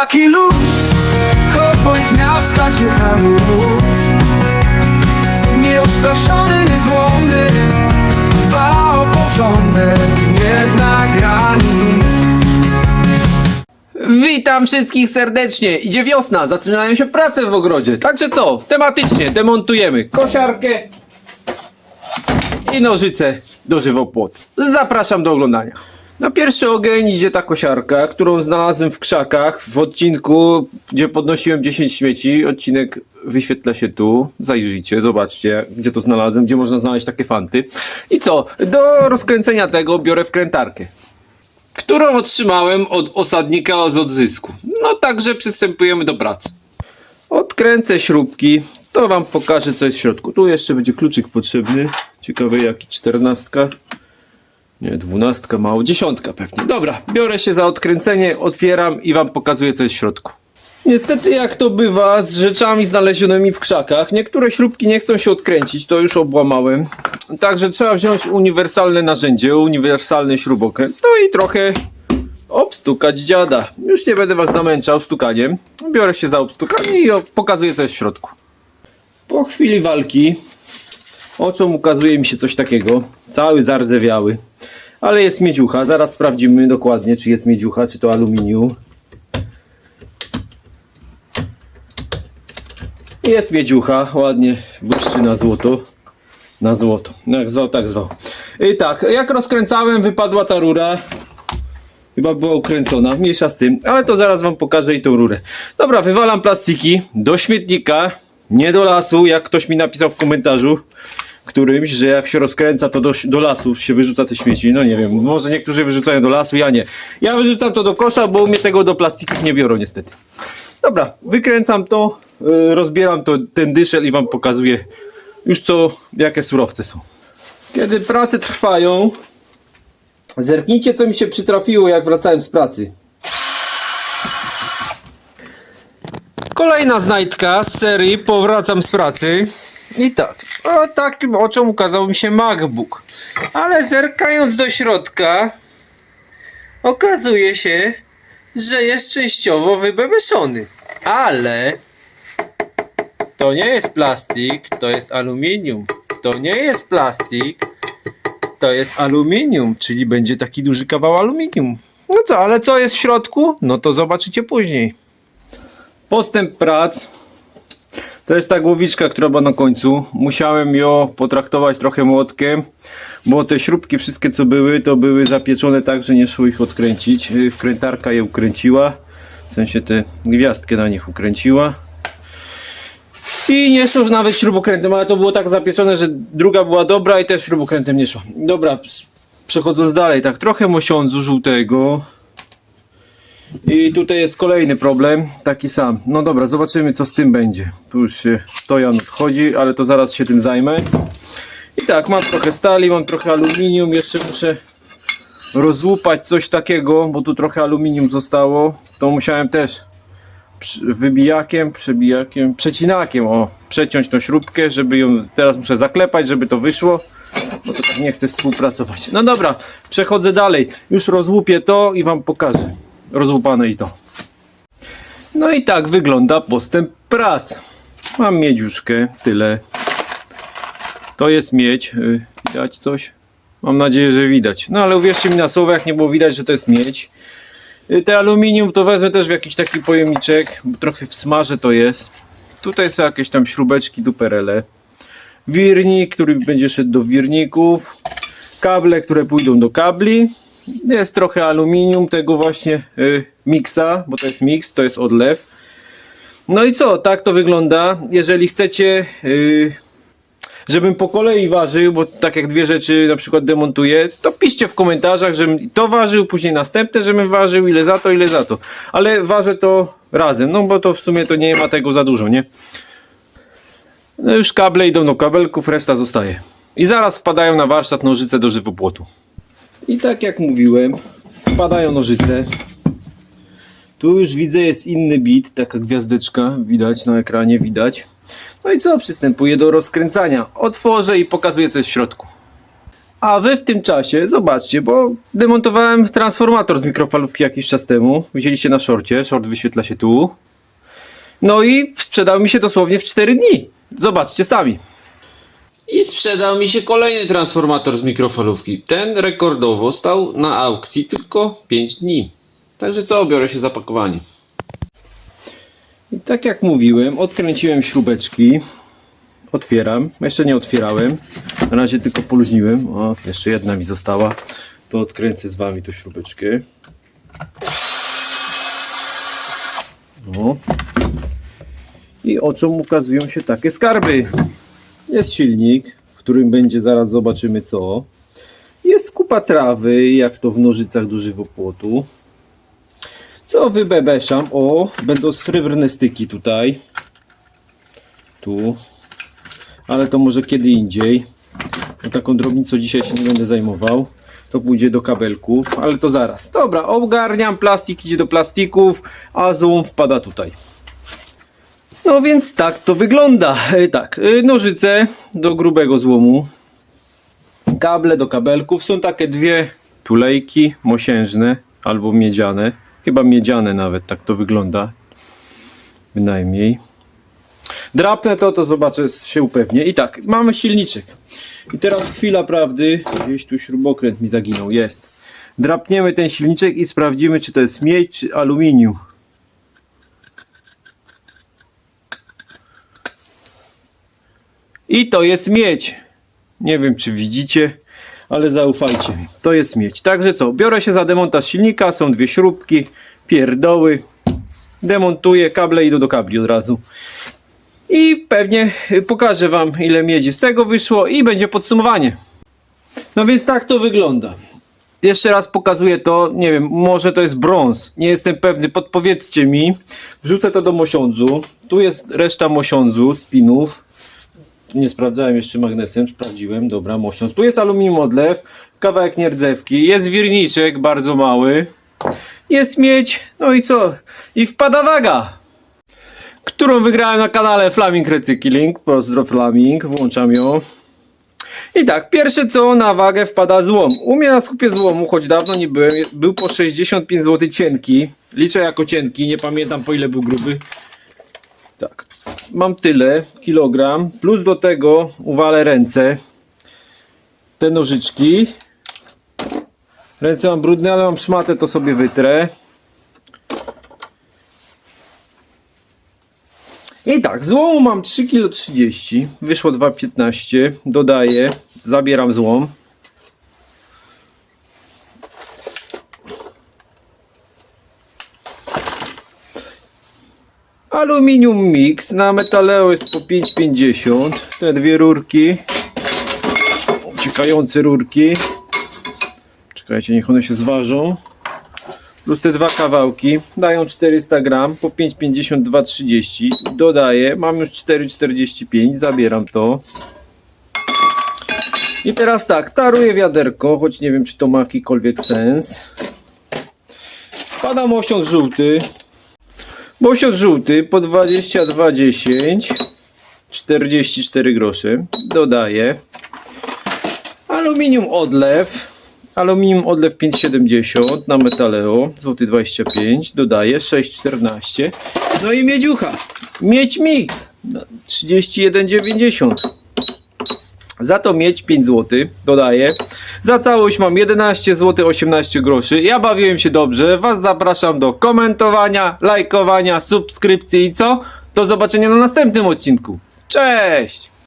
taki lud Kopoń z miasta ciekawy Nieustraszony, niezłomny Dba o porządek Nie zna granic Witam wszystkich serdecznie. Idzie wiosna, zaczynają się prace w ogrodzie. Także co? Tematycznie demontujemy kosiarkę i nożyce do żywopłotu. Zapraszam do oglądania. Na pierwszy ogień idzie ta kosiarka, którą znalazłem w krzakach w odcinku, gdzie podnosiłem 10 śmieci. Odcinek wyświetla się tu. Zajrzyjcie, zobaczcie, gdzie to znalazłem, gdzie można znaleźć takie fanty. I co? Do rozkręcenia tego biorę wkrętarkę którą otrzymałem od osadnika z odzysku. No także przystępujemy do pracy. Odkręcę śrubki, to wam pokażę co jest w środku. Tu jeszcze będzie kluczyk potrzebny. Ciekawe jaki, czternastka. Nie, dwunastka mało, dziesiątka pewnie. Dobra, biorę się za odkręcenie, otwieram i wam pokazuję co jest w środku. Niestety jak to bywa z rzeczami znalezionymi w krzakach, niektóre śrubki nie chcą się odkręcić, to już obłamałem. Także trzeba wziąć uniwersalne narzędzie, uniwersalny śrubokręt, no i trochę obstukać dziada. Już nie będę was zamęczał stukaniem. Biorę się za obstukanie i pokazuję co jest w środku. Po chwili walki oczom ukazuje mi się coś takiego, cały zardzewiały. Ale jest miedziucha, zaraz sprawdzimy dokładnie czy jest miedziucha, czy to aluminium. Jest miedziucha, ładnie błyszczy na złoto. Na złoto. Jak zwał, tak zwał. I tak, jak rozkręcałem, wypadła ta rura. Chyba była ukręcona, mniejsza z tym, ale to zaraz wam pokażę i tą rurę. Dobra, wywalam plastiki do śmietnika, nie do lasu, jak ktoś mi napisał w komentarzu którymś, że jak się rozkręca, to do, do lasu się wyrzuca te śmieci. No nie wiem, może niektórzy wyrzucają do lasu, ja nie. Ja wyrzucam to do kosza, bo mnie tego do plastików nie biorą niestety. Dobra, wykręcam to, y, rozbieram to, ten dyszel i wam pokazuję już co, jakie surowce są. Kiedy prace trwają, zerknijcie co mi się przytrafiło jak wracałem z pracy. Kolejna znajdka z serii Powracam z pracy. I tak, o takim oczom ukazał mi się MacBook. Ale zerkając do środka, okazuje się, że jest częściowo wybebeszony. Ale to nie jest plastik, to jest aluminium. To nie jest plastik, to jest aluminium, czyli będzie taki duży kawał aluminium. No co, ale co jest w środku? No to zobaczycie później. Postęp prac. To jest ta głowiczka, która była na końcu. Musiałem ją potraktować trochę młotkiem, bo te śrubki wszystkie co były, to były zapieczone tak, że nie szło ich odkręcić. Yy, Wkrętarka je ukręciła. W sensie te gwiazdkę na nich ukręciła. I nie szło nawet śrubokrętem, ale to było tak zapieczone, że druga była dobra i też śrubokrętem nie szło. Dobra, przechodząc dalej, tak trochę mosiądzu żółtego. I tutaj jest kolejny problem, taki sam. No dobra, zobaczymy co z tym będzie. Tu już się stojan odchodzi, ale to zaraz się tym zajmę. I tak, mam trochę stali, mam trochę aluminium, jeszcze muszę rozłupać coś takiego, bo tu trochę aluminium zostało. To musiałem też wybijakiem, przebijakiem, przecinakiem, o, przeciąć tą śrubkę, żeby ją, teraz muszę zaklepać, żeby to wyszło, bo to tak nie chcę współpracować. No dobra, przechodzę dalej, już rozłupię to i wam pokażę, rozłupane i to. No i tak wygląda postęp prac. Mam miedziuszkę, tyle. To jest miedź, y, widać coś? Mam nadzieję, że widać. No ale uwierzcie mi na słowo, jak nie było widać, że to jest miedź. Y, Te aluminium to wezmę też w jakiś taki pojemniczek, bo trochę w smarze to jest. Tutaj są jakieś tam śrubeczki duperele. Wirnik, który będzie szedł do wirników. Kable, które pójdą do kabli. Jest trochę aluminium tego właśnie y, miksa, bo to jest miks, to jest odlew. No i co, tak to wygląda. Jeżeli chcecie y, żebym po kolei ważył, bo tak jak dwie rzeczy na przykład demontuję, to piszcie w komentarzach, żebym to ważył, później następne, żebym ważył, ile za to, ile za to. Ale ważę to razem, no bo to w sumie to nie ma tego za dużo, nie? No już kable idą do kabelków, reszta zostaje. I zaraz wpadają na warsztat nożyce do żywopłotu. I tak jak mówiłem, wpadają nożyce. Tu już widzę jest inny bit, taka gwiazdeczka, widać na ekranie, widać. No i co, przystępuję do rozkręcania. Otworzę i pokazuję co jest w środku. A wy w tym czasie, zobaczcie, bo demontowałem transformator z mikrofalówki jakiś czas temu. Widzieliście na szorcie, short wyświetla się tu. No i sprzedał mi się dosłownie w 4 dni. Zobaczcie sami. I sprzedał mi się kolejny transformator z mikrofalówki. Ten rekordowo stał na aukcji tylko 5 dni. Także co, biorę się za pakowanie. I tak jak mówiłem, odkręciłem śrubeczki. Otwieram. Jeszcze nie otwierałem. Na razie tylko poluźniłem. O, jeszcze jedna mi została. To odkręcę z wami tą śrubeczkę. O. I oczom ukazują się takie skarby. Jest silnik, w którym będzie zaraz zobaczymy co. Jest kupa trawy, jak to w nożycach do żywopłotu. Co wybebeszam? O, będą srebrne styki tutaj. Tu. Ale to może kiedy indziej. No taką drobnicą dzisiaj się nie będę zajmował. To pójdzie do kabelków, ale to zaraz. Dobra, ogarniam, plastik idzie do plastików, a złom wpada tutaj. No więc tak to wygląda. E, Tak, e, nożyce do grubego złomu. Kable do kabelków. Są takie dwie tulejki mosiężne albo miedziane. Chyba miedziane nawet, tak to wygląda. Bynajmniej. Drapnę to, to zobaczę, się upewnię. I tak, mamy silniczek. I teraz chwila prawdy. Gdzieś tu śrubokręt mi zaginął. Jest. Drapniemy ten silniczek i sprawdzimy, czy to jest miedź, czy aluminium. I to jest miedź. Nie wiem, czy widzicie, ale zaufajcie mi. To jest miedź. Także co, biorę się za demontaż silnika. Są dwie śrubki, pierdoły. Demontuję, kable idą do kabli od razu. I pewnie pokażę Wam, ile miedzi z tego wyszło i będzie podsumowanie. No więc tak to wygląda. Jeszcze raz pokazuję to, nie wiem, może to jest brąz, nie jestem pewny, podpowiedzcie mi. Wrzucę to do mosiądzu. Tu jest reszta mosiądzu, spinów. Nie sprawdzałem jeszcze magnesem, sprawdziłem, dobra, mosiądz. Tu jest aluminium odlew, kawałek nierdzewki, jest wirniczek bardzo mały, jest miedź, no i co? I wpada waga, którą wygrałem na kanale Flaming Recykling. Pozdro Flaming, włączam ją. I tak, pierwsze co na wagę wpada złom. U mnie na skupie złomu, choć dawno nie byłem, był po 65 zł cienki. Liczę jako cienki, nie pamiętam po ile był gruby. Tak, mam tyle, kilogram, plus do tego uwalę ręce, te nożyczki. Ręce mam brudne, ale mam szmatę, to sobie wytrę. I tak, złomu mam 3,30 kg, wyszło 2,15 dodaję, zabieram złom. Aluminium mix na metaleo jest po 5,50 te dwie rurki. Uciekające rurki. Czekajcie niech one się zważą. Plus te dwa kawałki. Dają 400 gram po 5,50 2,30 dodaję, mam już 4,45 zabieram to. I teraz tak, taruję wiaderko choć nie wiem czy to ma jakikolwiek sens. Wpadam osiąd żółty Bosiot żółty po 22,10 44 groszy dodaję. Aluminium odlew aluminium odlew 5,70 na metaleo złoty 25 dodaję 6,14 no i miedziucha miedź mix 31,90 za to mieć 5 zł, dodaję. Za całość mam 11 zł 18 groszy. Ja bawiłem się dobrze. Was zapraszam do komentowania, lajkowania, subskrypcji i co? Do zobaczenia na następnym odcinku. Cześć!